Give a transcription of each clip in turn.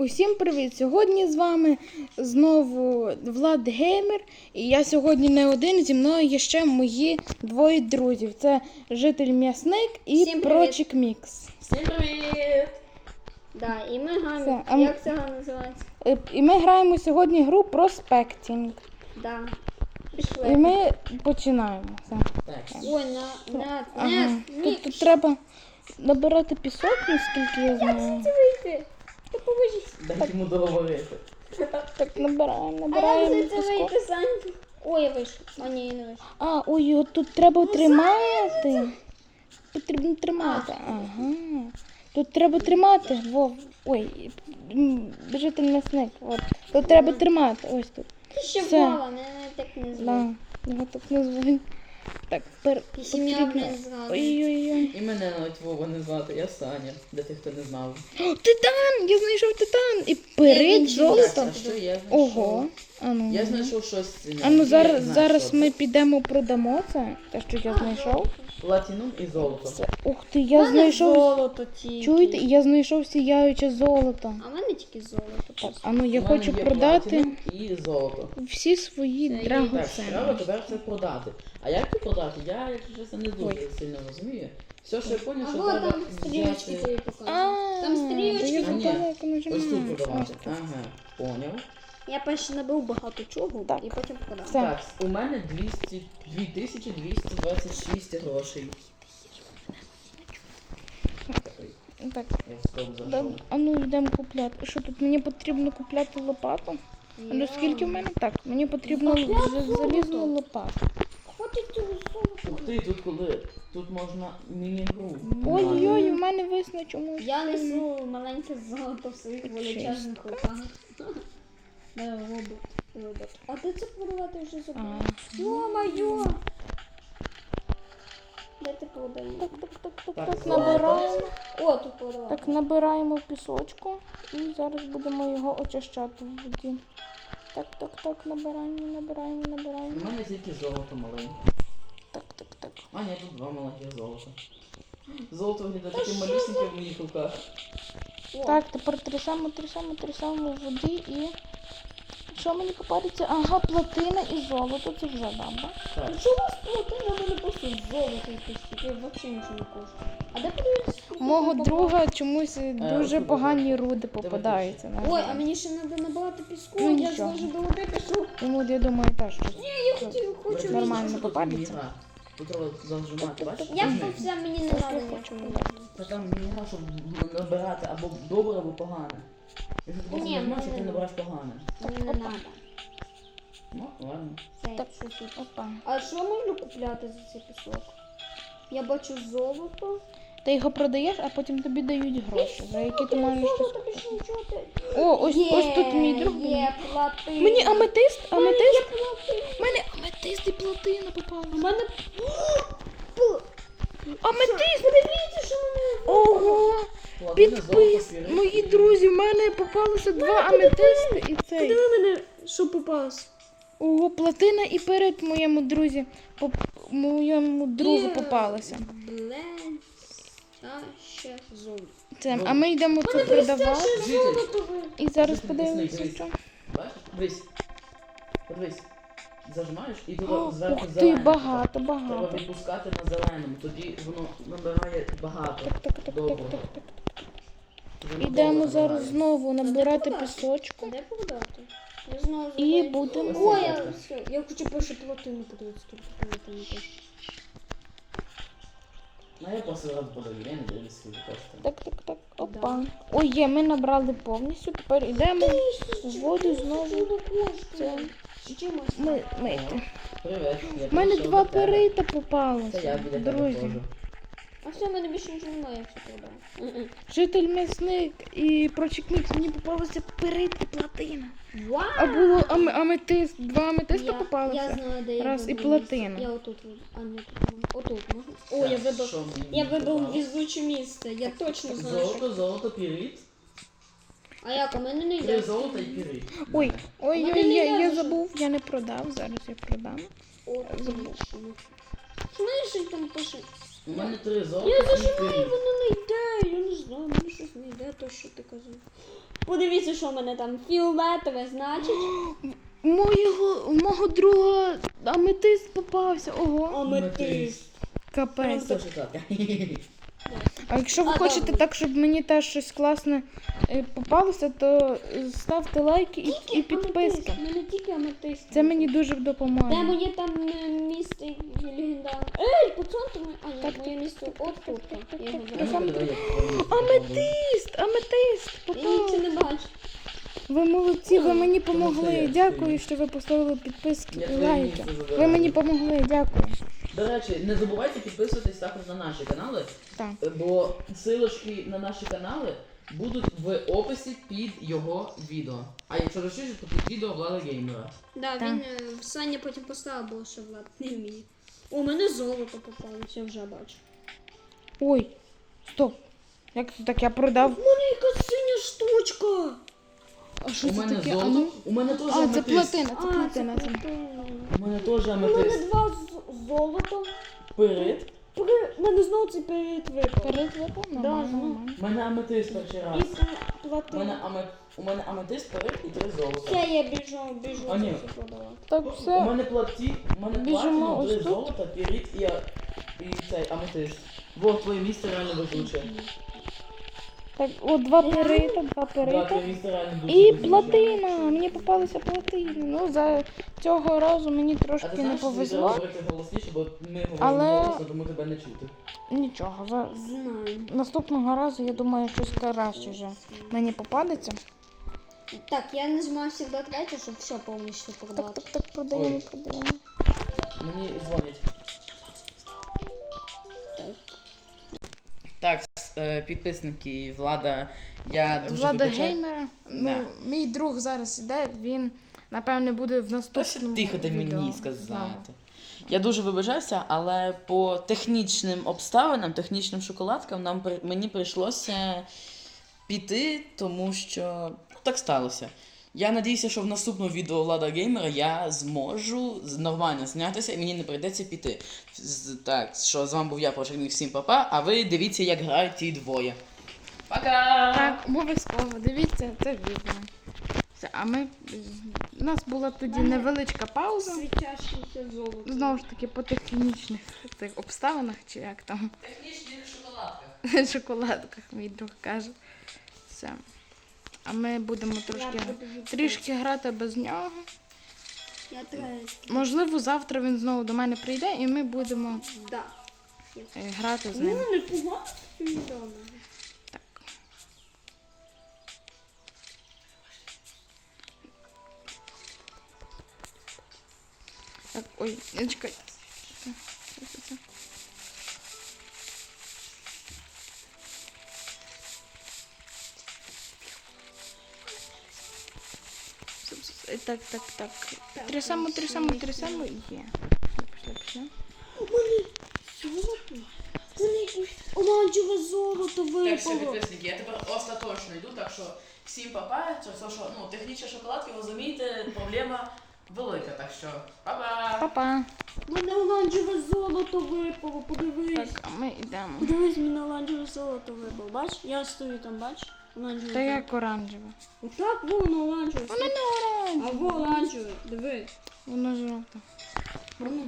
Усім привіт! Сьогодні з вами знову Влад Геймер. І я сьогодні не один, зі мною є ще мої двоє друзів. Це житель м'ясник і Всім привіт. прочик Мікс. Всім привіт! Да, і ми Все, граємо. а м- Як це називається? Е, І ми граємо сьогодні гру Prospecting. Да. І Пішли. ми починаємо. Все. Так, Ой, на, на, Ага. не, Тут, тут треба набирати пісок, наскільки я знаю. це вийти. Та поможіть. дай йому договорити. Так набираємо, А як набираємо це, вийти, Сань? Ой, я вийшов. А, ні, не вийшов. А, ой, от тут треба тримати. Потрібно тримати. Ага. Тут треба тримати. Вов. Ой, житель м'ясник. От. Тут треба тримати. Ось тут. Ти ще Все. впала, мене так не звуть. Да. Його так назвуть. Так, пер... Сім'я, потрібно. Ой-ой-ой. І мене навіть Вова не звати, я Саня, для тих, хто не знав. О, титан! Я знайшов титан! І перед золотом. золото. А що я знайшов? Ого. А ну. Я знайшов щось. А ну зараз, зараз ми підемо продамо це, те, що я знайшов. Платінум і золото. Це, ух ти, я знайшов. золото тільки. Чуєте, я знайшов сіяюче золото. А в мене тільки золото. Так, а ну я У мене хочу є продати і золото. всі свої Це є. Так, треба тепер це продати. А як це продати? Я, якщо чесно, не дуже Ой. сильно розумію. Все, що я поняв, що вот треба там стрілочки взяти... тобі показують. Там стрілочки А, ні. показала, як Ось тут продавати. Ага, поняв. Я перше набив багато чого Так. і потім продав. Так, у мене 200, 2226 грошей. Так, Я да, зайшов. а ну йдемо купляти. Що тут мені потрібно купляти лопату? А ну скільки в мене? Так, мені потрібно Опять з- залізну лопату. Золота. Ух ти, тут коли тут можна міні-гру. Ой-ой, в мене висно чомусь. Я несу маленьке золото в своїх величезних руках. Не, робот. Робот. А ти це продавати вже забув? А. Йо-моє! Де ти продаєш? Так, так, так, так, Так, так, набираємо. О, тут продавати. Так, набираємо пісочку і зараз будемо його очищати в воді. Так, так, так, набираємо, набираємо, набираємо. У мене тільки золото маленьке. Так, так, так. А, ні, тут два маленьких золота. Золото виглядає таке малюсеньке в моїх руках. Так, тепер трясемо, трясемо, трясемо в воді і. Що мені попадеться? Ага, платина і золото, це вже добре. Так. Що у вас платина, в мене просто золото якесь, яке взагалі нічого не коштує. А де подивитися? У Мого друга чомусь дуже тут погані руди попадаються. на Ой, а мені ще треба набагато піску, Ну, я ж нічого. вже до води пішов. Йому, я думаю, теж щось. Ні, я хотів, хочу Нормально що тут попадеться? міні-гра? Тут треба зажимати, бачиш? Я все мені не треба нічого. Та там міні-гра, щоб набирати або добре, або погане. Якщо ти просто Ні, ну, ти не набираєш погане. Мені не треба. Ну, ладно. Все, Так. Опа. А що можна купляти за цей пісок? Я бачу золото. Ти його продаєш, а потім тобі дають гроші, за які ти маєш щось. Золото більше нічого ти. О, ось, ось тут мій друг. Є платина. Мені аметист, аметист. У мене аметист і платина попала. У мене... Аметист! Подивіться, що мене... Ого! Підпис! Мої друзі, в мене попалося два аметисти і цей. Подиви мене, що попалось. Ого, платина і перед моєму друзі, поп... моєму другу попалося. Це, а ми йдемо це продавати. І зараз подивимося, що. Бачиш? Дивись. Подивись. Зажимаєш і тут О, зверху Ух ти, зелене. багато, Треба багато. відпускати на зеленому, тоді воно набирає багато. Так, так, так, так, так, так. Ідемо зараз знову набирати пісочку. Де продати? Я знову І забула. будемо. Ой, я, все, я хочу перше платину подивитися, тут платину теж. Ну я просто раз подаю, я не дивлюсь, скільки коштує. Так, так, так. Опа. Ой, є, ми набрали повністю. Тепер йдемо в воду знову. Це ми, мити. Привіт. я У мене прийшов два тебе. перита Це я попалося. біля тебе Друзі. А все, в мене більше нічого немає, я все продав. Житель м'ясник і прочик мені попалося перит платина. Вау! А було ам- аметист, два аметиста Я знаю, де я Раз і платина. Я отут. А, ні, тут. Отут. О, я вибрав. Я вибрав везуче місце. Я точно знаю. що- Золото, золото, пірит. А як, у мене не Три йде. золота і пірит. Ой, ой, ой, я, я забув, я не продав. Зараз я продам. Отлично. Знаєш, що там пише? У мене три золота Я зажимаю, воно не йде. Я не знаю, мені щось не йде, то що ти казав. Подивіться, що в мене там фіолетове, значить. Моєго, у мого друга аметист попався. Ого. Аметист. Капець. А якщо ви А, хочете добре. так, щоб мені теж щось класне е, попалося, то ставте лайки і, і підписка. У мене тільки аметист. Це мені дуже Де моє там е, місце легендарне? Ей, пацан, ти моє... А, ні, Так, моє місце от тут. Я його так, знаю. так. Аметист! Аметист! Я не бачу. Ви молодці, ви мені помогли. Дякую, що ви поставили підписки і лайки. Ви мені помогли, дякую. До речі, не забувайте підписуватись також на наші канали, Так. бо силочки на наші канали будуть в описі під його відео. А якщо розширити, то під відео Влада Геймера. Да, Так. він е, Саня потім поставив, бо що Влад не вміє. У мене золото попалось, я вже бачу. Ой, стоп. Як це так? Я продав. У мене якась синя штучка. А що У це мене таке? А, золото, ну? у мене теж а це аметист. платина, це А, платина. це це- платина. У мене теж У мене аметист. два з- золота. Перед. При... У мене знову цей перед випав. Перед випав? Да, Нормально, ну. нормально. У мене аметист перший раз. І У мене, платина. аме... у мене аметист перед і три золота. Все, я біжу, біжу А, ні. це все продавати. Так, У все. мене платі, у мене Біжимо платіно, ось три тут. золота, перед і, а- і цей аметист. Во, твоє місце реально везуче. Так, о, два перита, два перита. І платина. Мені попалися платини. Ну, за цього разу мені трошки не повезло. Але-. Нічого, за наступного разу я думаю, щось краще вже мені попадеться. Так, я нажимаю завжди третю, щоб все повністю Так, продати. так, так, продаємо, Ой. продаємо. Мені дзвонять. Так, і влада. Я дуже Влада вибачаю. геймера. Ну, мій друг зараз іде, він напевне буде в Та наступному. тихо ти відео мені сказати. Я дуже вибачаюся, але по технічним обставинам, технічним шоколадкам нам при- мені прийшлося піти, тому що ну, так сталося. Я надіюся, що в наступному відео Влада Геймера я зможу нормально знятися і мені не прийдеться піти. Так, що з вами був я, Почерник, всім папа, а ви дивіться, як грають ті двоє. Пока! Так, обов'язково, дивіться це відео. Все, а ми. У нас була тоді невеличка пауза. Світящеся золото. Знову ж таки, по технічних тих обставинах, чи як там Технічних шоколадках. шоколадках, мій друг каже. Все. А ми будемо трошки, буду трішки грати без нього. Я. Можливо, завтра він знову до мене прийде і ми будемо Да. е, грати з Ну, ним. Відомо. Так. Так, ой, не чекай. Так, так, так. Трясемо, трясемо, трясемо. Є. Пішли, пішли. У мене золото. У мене оранжеве золото Так, все, випало. підписники, я тепер остаточно йду, так що всім папа, це все, що ну, технічні шоколадки, ви розумієте, проблема велика, так що па-па! Па-па. У мене оранжеве золото випало, подивись. Так, а ми йдемо. Подивись, мене оранжеве золото випало. Бач? Я стою там, бач? Оранжеве. Та як оранжеве. Отак воно оранжеве. Воно не оранжеве. А во оранжеве, диви. Воно жовте. Воно.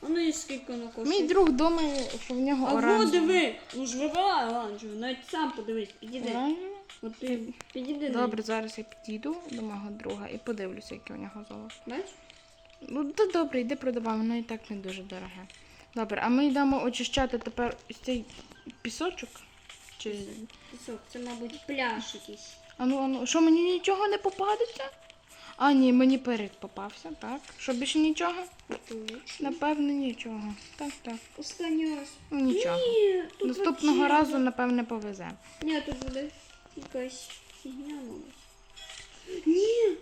Воно і скільки воно коштує. Мій друг думає, що в нього А во оранжеве. диви, ну ж вибирай оранжеве, навіть сам подивись, підійди. Оранжеве? От ти підійди. Добре, зараз я підійду до мого друга і подивлюся, яке у нього золото. Бач? Ну, то добре, йди продавай, воно і так не дуже дороге. Добре, а ми йдемо очищати тепер ось цей пісочок. Чи... Пісок, це, мабуть, пляж якийсь. Ану, ану, що мені нічого не попадеться? А, ні, мені перед попався, так. Що більше нічого? Напевно, нічого. Так, так. Останній раз. Ну нічого. Ні, тут Наступного вообще- разу, напевне, повезе. Ні, тут буде якась фігня, мабуть. Ні.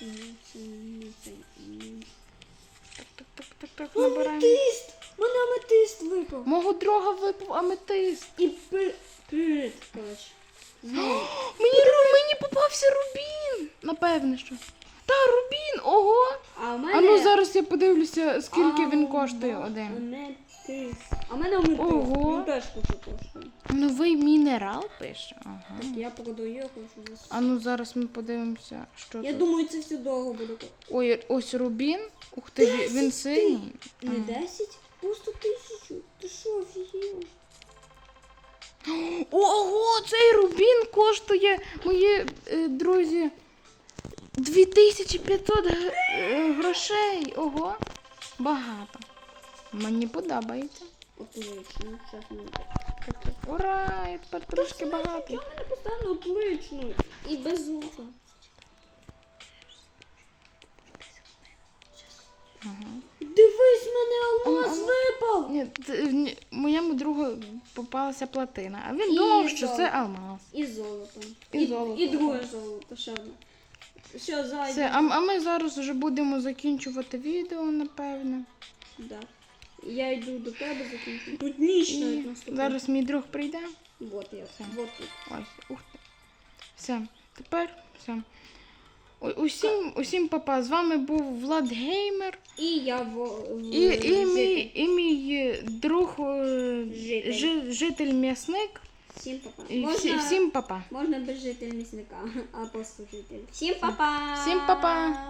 Ні, це не це. Так, так, так, так, так, набираємо. Аметист! Мене аметист випав. Мого друга випав аметист. І пи... Коротше. Мені, ру- мені попався рубін. Напевне, що. Та, рубін, ого. А в мене... А ну зараз я подивлюся, скільки він коштує один. Аметист. А в мене аметист. Ого. Він теж кучу коштує. Новий мінерал пише. Ага. Так я продаю, я хочу за А ну зараз ми подивимося, що Я тут. думаю, це все довго буде. коштувати. Ой, ось Рубін. Ух ти, він- синій. Не Ага. 10, просто тисячу. Ти що, офігел? Ого, цей рубін коштує, мої е, друзі, 2500 е, грошей. Ого, багато. Мені подобається. Отлично, зараз ми. Ура, я тепер трошки багатий. Я мене постійно отлично. І без звука. Дивись, мене Ага. Ні, ні, моєму другу попалася платина, а він І думав, що це алмаз. І золото. І золото. І друге золото, ще одне. Все. Все, а, а ми зараз вже будемо закінчувати відео, напевно. Да. Я йду до тебе закінчу. Тут ніч навіть наступила. зараз мій друг прийде. Вот я. Все. Вот тут. Ось, ух ти. Все, тепер все. Усім, усім папа. З вами був Влад Геймер І я в, і, і, мій, і мій е, друг е, Житель. жи- житель м'ясник. Всім папа. Можна, всі, всім папа. можна без житель м'ясника, а просто житель. Всім папа. Всім па-па.